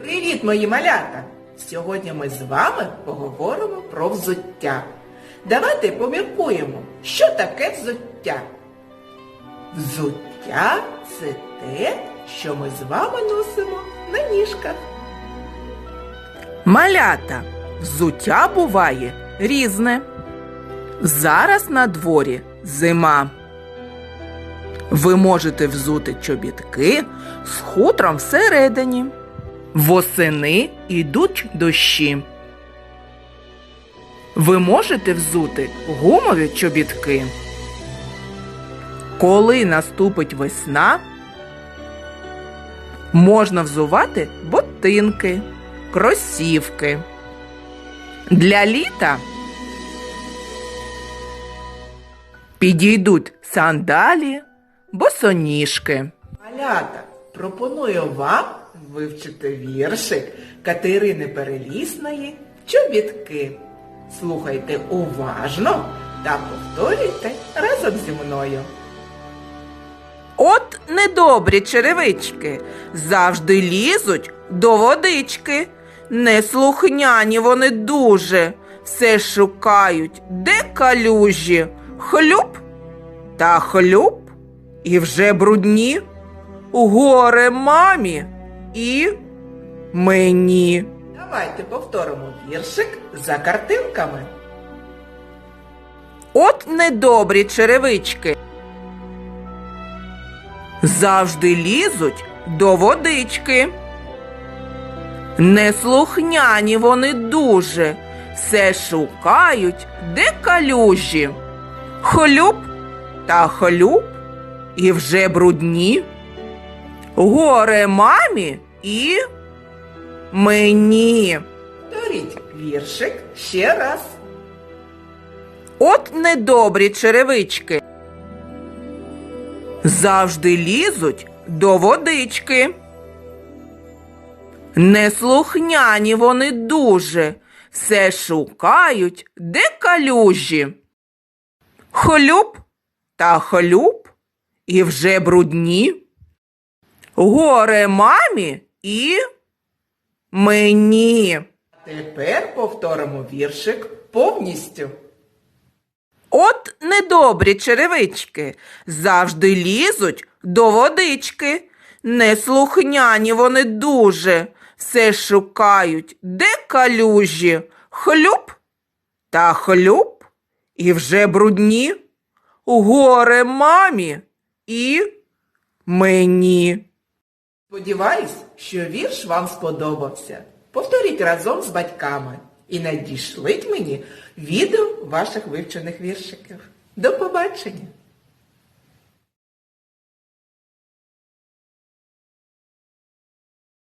Привіт, мої малята! Сьогодні ми з вами поговоримо про взуття. Давайте поміркуємо, що таке взуття. Взуття це те, що ми з вами носимо на ніжках. Малята, взуття буває різне. Зараз на дворі зима. Ви можете взути чобітки з хутром всередині. Восени йдуть дощі. Ви можете взути гумові чобітки. Коли наступить весна, можна взувати ботинки, кросівки. Для літа підійдуть сандалі, босоніжки. Малята, пропоную вам вивчити віршик Катерини Перелісної Чобітки. Слухайте уважно та повторюйте разом зі мною. От недобрі черевички завжди лізуть до водички. Неслухняні вони дуже, все шукають, де калюжі. Хлюп та хлюп, і вже брудні. Горе мамі і мені. Давайте повторимо віршик за картинками. От недобрі черевички. Завжди лізуть до водички. Неслухняні вони дуже, все шукають, де калюжі. Хлюп та хлюп, і вже брудні. Горе мамі і мені. Повторіть віршик ще раз. От недобрі черевички. Завжди лізуть до водички. Неслухняні вони дуже, все шукають, де калюжі. Хлюп та хлюп, і вже брудні. Горе мамі і мені. Тепер повторимо віршик повністю. От недобрі черевички завжди лізуть до водички. Неслухняні вони дуже, все шукають, де калюжі. Хлюп та хлюп, і вже брудні. Горе мамі і мені. Сподіваюсь, що вірш вам сподобався. Повторіть разом з батьками і надішліть мені відео ваших вивчених віршиків. До побачення!